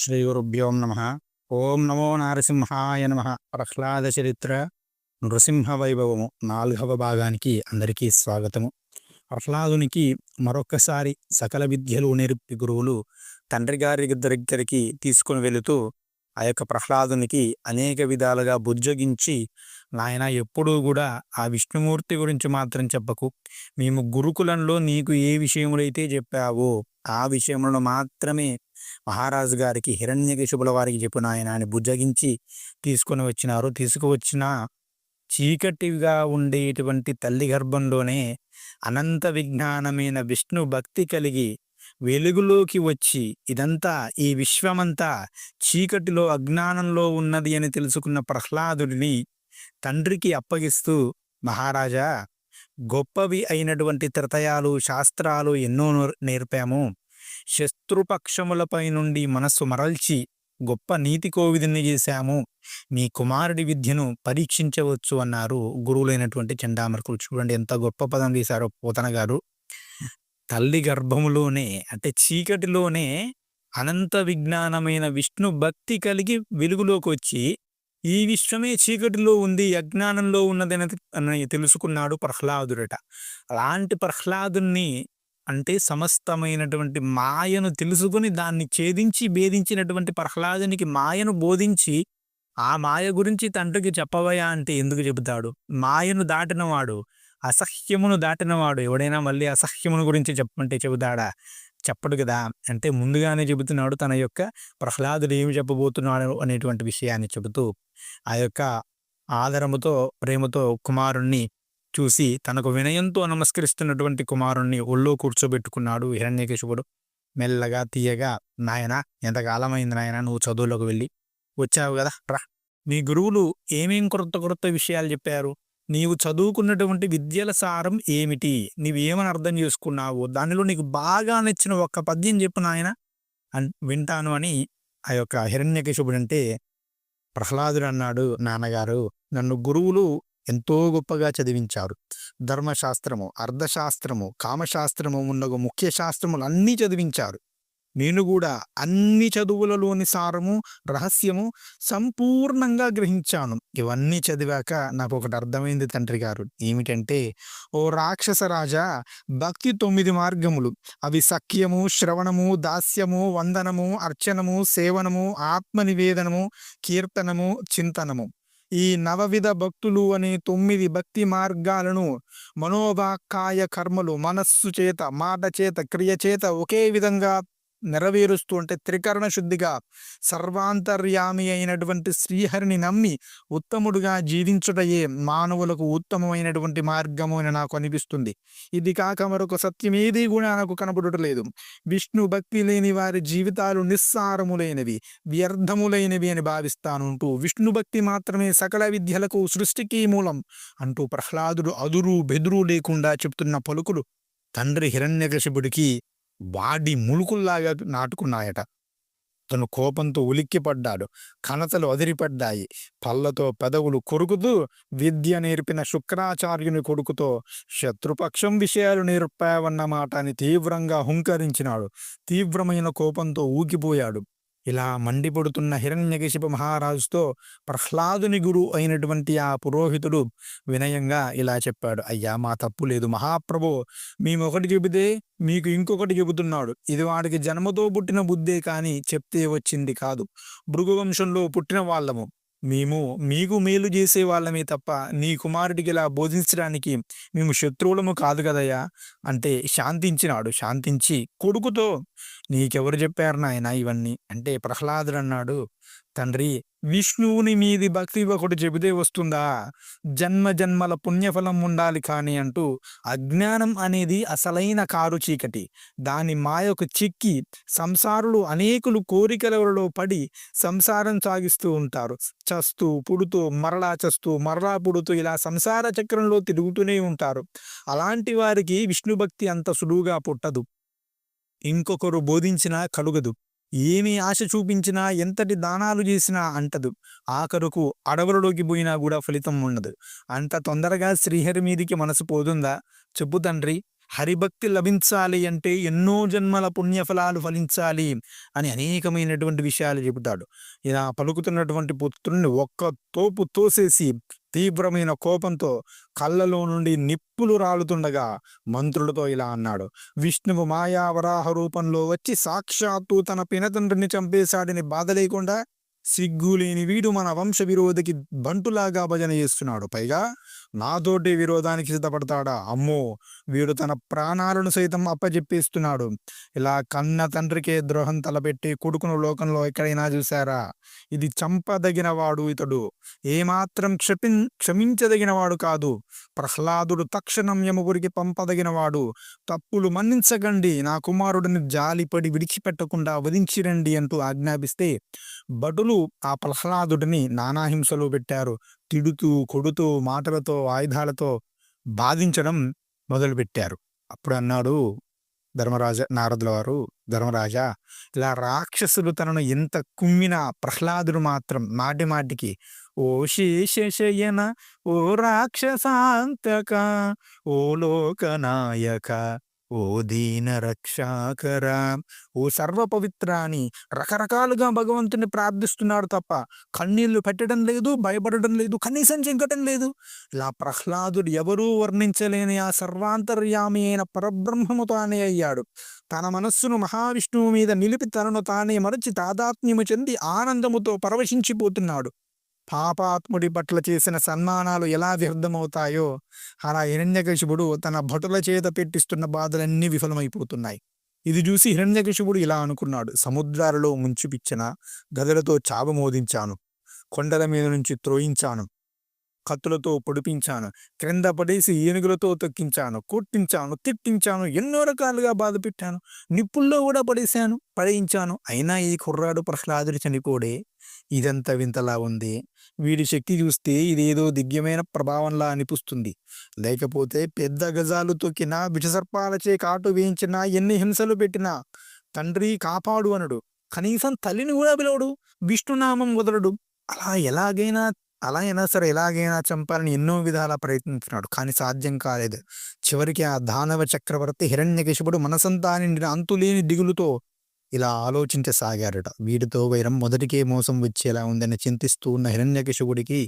శ్రీ గురుభ్యో నమ ఓం నమో నారసింహాయ నమ ప్రహ్లాద చరిత్ర నృసింహ వైభవము నాలుగవ భాగానికి అందరికీ స్వాగతము. ప్రహ్లాదునికి మరొక్కసారి సకల విద్యలు నేర్పి గురువులు తండ్రి గారి దగ్గరికి తీసుకుని వెళుతూ ఆ యొక్క ప్రహ్లాదునికి అనేక విధాలుగా బుజ్జగించి నాయన ఎప్పుడూ కూడా ఆ విష్ణుమూర్తి గురించి మాత్రం చెప్పకు. మేము గురుకులంలో నీకు ఏ విషయములైతే చెప్పావో ఆ విషయములను మాత్రమే మహారాజు గారికి హిరణ్యకేశుల వారికి చెప్పిన ఆయన ఆయన బుజ్జగించి తీసుకొని వచ్చినారు. తీసుకువచ్చిన చీకటిగా ఉండేటువంటి తల్లి గర్భంలోనే అనంత విజ్ఞానమైన విష్ణు భక్తి కలిగి వెలుగులోకి వచ్చి ఇదంతా ఈ విశ్వమంతా చీకటిలో అజ్ఞానంలో ఉన్నది అని తెలుసుకున్న ప్రహ్లాదుడిని తండ్రికి అప్పగిస్తూ మహారాజా గొప్పవి అయినటువంటి త్రితయాలు శాస్త్రాలు ఎన్నో నేర్పాము. శత్రుపక్షములపై నుండి మనస్సు మరల్చి గొప్ప నీతి కోవిదిని చేశాము. మీ కుమారుడి విద్యను పరీక్షించవచ్చు అన్నారు గురువులైనటువంటి చండామర్కులు. చూడండి ఎంత గొప్ప పదం తీశారో పోతన గారు. తల్లి గర్భములోనే అంటే చీకటిలోనే అనంత విజ్ఞానమైన విష్ణు భక్తి కలిగి వెలుగులోకి వచ్చి ఈ విశ్వమే చీకటిలో ఉంది అజ్ఞానంలో ఉన్నదని తెలుసుకున్నాడు ప్రహ్లాదుడట. అలాంటి ప్రహ్లాదుని అంటే సమస్తమైనటువంటి మాయను తెలుసుకుని దాన్ని ఛేదించి భేదించినటువంటి ప్రహ్లాదునికి మాయను బోధించి ఆ మాయ గురించి తండ్రికి చెప్పవయా అంటే ఎందుకు చెబుతాడు? మాయను దాటినవాడు అసహ్యమును దాటినవాడు ఎవడైనా మళ్ళీ అసహ్యమును గురించి చెప్పమంటే చెబుతాడా? చెప్పడు కదా. అంటే ముందుగానే చెబుతున్నాడు తన యొక్క ప్రహ్లాదుడు ఏమి చెప్పబోతున్నాడు అనేటువంటి విషయాన్ని చెబుతూ ఆ యొక్క ఆదరముతో ప్రేమతో కుమారుణ్ణి చూసి తనకు వినయంతో నమస్కరిస్తున్నటువంటి కుమారుణ్ణి ఒళ్ళో కూర్చోబెట్టుకున్నాడు హిరణ్యకేశుడు మెల్లగా తీయగా నాయన ఎంతకాలమైంది నాయన నువ్వు చదువులోకి వెళ్ళి? వచ్చావు కదా రా. మీ గురువులు ఏమేం కొత్త కొత్త విషయాలు చెప్పారు? నీవు చదువుకున్నటువంటి విద్యల సారం ఏమిటి? నీవేమని అర్థం చేసుకున్నావు? దానిలో నీకు బాగా నచ్చిన ఒక్క పద్యం చెప్పు నాయన. అన్ వింటాను అని ఆ యొక్క హిరణ్యకేశుడు అంటే ప్రహ్లాదుడు అన్నాడు నాన్నగారు నన్ను గురువులు ఎంతో గొప్పగా చదివించారు. ధర్మశాస్త్రము అర్థశాస్త్రము కామశాస్త్రము ఉన్న ముఖ్య శాస్త్రములు అన్నీ చదివించారు. నేను కూడా అన్ని చదువులలోని సారము రహస్యము సంపూర్ణంగా గ్రహించాను. ఇవన్నీ చదివాక నాకు ఒకటి అర్థమైంది తండ్రి గారు. ఏమిటంటే ఓ రాక్షస రాజా భక్తి తొమ్మిది మార్గములు. అవి సఖ్యము శ్రవణము దాస్యము వందనము అర్చనము సేవనము ఆత్మనివేదనము కీర్తనము చింతనము. ఈ నవవిధ భక్తులు అనే తొమ్మిది భక్తి మార్గాలను మనోవాకాయ కర్మలు మనస్సు చేత మాట చేత క్రియ చేత ఒకే విధంగా నెరవేరుస్తూ అంటే త్రికరణ శుద్ధిగా సర్వాంతర్యామి అయినటువంటి శ్రీహరిని నమ్మి ఉత్తముడుగా జీవించుటయే మానవులకు ఉత్తమమైనటువంటి మార్గము అని నాకు అనిపిస్తుంది. ఇది కాక మరొక సత్యమేది కూడా నాకు కనపడటలేదు విష్ణు భక్తి లేని వారి జీవితాలు నిస్సారములైనవి వ్యర్థములైనవి అని భావిస్తాను అంటూ విష్ణు భక్తి మాత్రమే సకల విద్యలకు సృష్టికి మూలం అంటూ ప్రహ్లాదుడు అదురు బెదురు లేకుండా చెప్తున్న పలుకులు తండ్రి హిరణ్యకశిపుడికి వాడి ములుకుల్లాగా నాటుకున్నాయట. తను కోపంతో ఉలిక్కిపడ్డాడు. కణతలు అదిరిపడ్డాయి. పళ్ళతో పెదవులు కొరుకుతూ విద్య నేర్పిన శుక్రాచార్యుని కొడుకుతో శత్రుపక్షం విషయాలు నేర్పావన్నమాట అని తీవ్రంగా హుంకరించినాడు. తీవ్రమైన కోపంతో ఊగిపోయాడు. ఇలా మండిపడుతున్న హిరణ్యకశిప మహారాజుతో ప్రహ్లాదుని గురు అయినటువంటి ఆ పురోహితుడు వినయంగా ఇలా చెప్పాడు. అయ్యా మా తప్పు లేదు. మహాప్రభు మేము ఒకటి చెబితే మీకు ఇంకొకటి చెబుతున్నాడు. ఇది వాడికి జన్మతో పుట్టిన బుద్ధే కానీ చెప్తే వచ్చింది కాదు. భృగువంశంలో పుట్టిన వాళ్ళము. మేము మీకు మేలు చేసే వాళ్ళమే తప్ప నీ కుమారుడికి ఇలా బోధించడానికి మేము శత్రువులము కాదు కదయ్యా అంటే శాంతించినాడు. శాంతించి కొడుకుతో నీకెవరు చెప్పారు నాయన ఇవన్నీ? అంటే ప్రహ్లాదుడు అన్నాడు తండ్రి విష్ణువుని మీది భక్తి ఒకటి చెబితే వస్తుందా? జన్మ జన్మల పుణ్యఫలం ఉండాలి కానీ అంటూ అజ్ఞానం అనేది అసలైన కారు చీకటి. దాని మాయకు చిక్కి సంసారులు అనేకులు కోరికలలో పడి సంసారం సాగిస్తూ ఉంటారు. చస్తూ పుడుతూ మరలా చస్తూ మరలా పుడుతూ ఇలా సంసార చక్రంలో తిరుగుతూనే ఉంటారు. అలాంటి వారికి విష్ణు భక్తి అంత సులువుగా పుట్టదు. ఇంకొకరు బోధించినా కలుగదు. ఏమి ఆశ చూపించినా ఎంతటి దానాలు చేసినా అంటదు. ఆఖరుకు అడవులలోకి పోయినా కూడా ఫలితం ఉండదు. అంత తొందరగా శ్రీహరి మీదికి మనసు పోతుందా? చెప్పు తండ్రి. హరిభక్తి లభించాలి అంటే ఎన్నో జన్మల పుణ్యఫలాలు ఫలించాలి అని అనేకమైనటువంటి విషయాలు చెబుతాడు. ఇలా పలుకుతున్నటువంటి పుత్రుణ్ణి ఒక్క తోపు తోసేసి తీవ్రమైన కోపంతో కళ్ళలో నుండి నిప్పులు రాలుతుండగా మంత్రులతో ఇలా అన్నాడు విష్ణువు మాయావరాహ రూపంలో వచ్చి సాక్షాత్తు తన పినతండ్రిని చంపేశాడని బాధ లేకుండా సిగ్గులేని వీడు మన వంశ విరోధికి బంటులాగా భజన చేస్తున్నాడు. పైగా నాతోటి విరోధానికి సిద్ధపడతాడా? అమ్మో! వీడు తన ప్రాణాలను సైతం అప్పజెప్పిస్తున్నాడు. ఇలా కన్న తండ్రికే ద్రోహం తలపెట్టి కొడుకును లోకంలో ఎక్కడైనా చూశారా? ఇది చంపదగిన వాడు ఇతడు. ఏమాత్రం క్షపి క్షమించదగిన వాడు కాదు. ప్రహ్లాదుడు తక్షణం యముగురికి పంపదగిన వాడు తప్పులు మన్నించకండి. నా కుమారుడిని జాలిపడి విడిచిపెట్టకుండా వధించిరండి అంటూ ఆజ్ఞాపిస్తే భటులు ఆ ప్రహ్లాదుడిని నానాహింసలు పెట్టారు. తిడుతూ కొడుతూ మాటలతో ఆయుధాలతో బాధించడం మొదలుపెట్టారు. అప్పుడు అన్నాడు ధర్మరాజ నారదుల వారు ధర్మరాజా ఇలా రాక్షసులు తనను ఎంత కుమ్మినా ప్రహ్లాదుడు మాత్రం మాటి మాటికి ఓ శేషయన ఓ రాక్షసాంతక ఓ లోకనాయక ఓ దీన రక్షాకర ఓ సర్వపవిత్ర అని రకరకాలుగా భగవంతుని ప్రార్థిస్తున్నాడు తప్ప కన్నీళ్ళు పెట్టడం లేదు భయపడడం లేదు కనీసం చెంకటం లేదు. ఇలా ప్రహ్లాదుడు ఎవరూ వర్ణించలేని ఆ సర్వాంతర్యామి అయిన పరబ్రహ్మము తానే అయ్యాడు. తన మనస్సును మహావిష్ణువు మీద నిలిపి తనను తానే మరచి తాదాత్మ్యము చెంది ఆనందముతో పరవశించిపోతున్నాడు. పాపాత్ముడి పట్ల చేసిన సన్మానాలు ఎలా వ్యర్థమవుతాయో అలా హిరణ్యకశిపుడు తన భటుల చేత పెట్టిస్తున్న బాధలన్నీ విఫలమైపోతున్నాయి. ఇది చూసి హిరణ్యకశిపుడు ఇలా అనుకున్నాడు. సముద్రాలలో ముంచిపిచ్చిన గదలతో చావమోదించాను కొండల మీద నుంచి త్రోయించాను. కత్తులతో పొడిపించాను. క్రింద పడేసి ఏనుగులతో తొక్కించాను. కొట్టించాను. తిట్టించాను. ఎన్నో రకాలుగా బాధ పెట్టాను. నిప్పుల్లో కూడా పడేశాను. పడేయించాను. అయినా ఈ కుర్రాడు ప్రహ్లాదుడు చనిపోడే ఇదంతా వింతలా ఉంది. వీడి శక్తి చూస్తే ఇదేదో దివ్యమైన ప్రభావంలా అనిపిస్తుంది. లేకపోతే పెద్ద గజాలు తొక్కినా విషసర్పాలచే కాటు వేయించినా ఎన్ని హింసలు పెట్టినా తండ్రి కాపాడు అనడు. కనీసం తల్లిని కూడా పిలవడు. విష్ణునామం వదలడు. అలా ఎలాగైనా అలా అయినా సరే ఎలాగైనా చంపాలని ఎన్నో విధాలా ప్రయత్నించినాడు కానీ సాధ్యం కాలేదు. చివరికి ఆ దానవ చక్రవర్తి హిరణ్యకశిపుడు మనసంతా నిండిన అంతులేని దిగులుతో ఇలా ఆలోచించసాగారట వీడితో వైరం మొదటికే మోసం వచ్చేలా ఉందని చింతిస్తూ ఉన్న హిరణ్యకశిపుడికి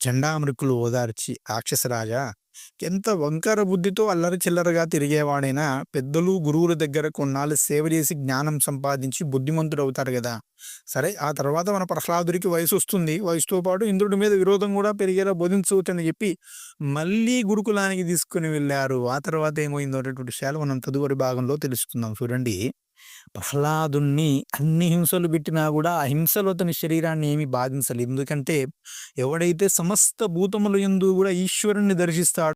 చండామృకులు ఓదార్చి రాక్షసరాజా ఎంత వంకర బుద్ధితో అల్లరి చిల్లరగా తిరిగేవాడైనా పెద్దలు గురువుల దగ్గర కొన్నాళ్ళు సేవ చేసి జ్ఞానం సంపాదించి బుద్ధిమంతుడు అవుతారు కదా సరే ఆ తర్వాత మన ప్రహ్లాదుడికి వయసు వస్తుంది వయసుతో పాటు ఇంద్రుడి మీద విరోధం కూడా పెరిగేలా బోధించవచ్చని చెప్పి మళ్ళీ గురుకులానికి తీసుకుని వెళ్ళారు. ఆ తర్వాత ఏమైందో అనేటువంటి విషయాలు మనం తదుపరి భాగంలో తెలుసుకుందాం. చూడండి. ప్రహ్లాదుణ్ణి అన్ని హింసలు పెట్టినా కూడా ఆ హింసలు అతని శరీరాన్ని ఏమి బాధించలేదు. ఎందుకంటే ఎవడైతే సమస్త భూతముల యందు కూడా ఈశ్వరుణ్ణి దర్శిస్తాడు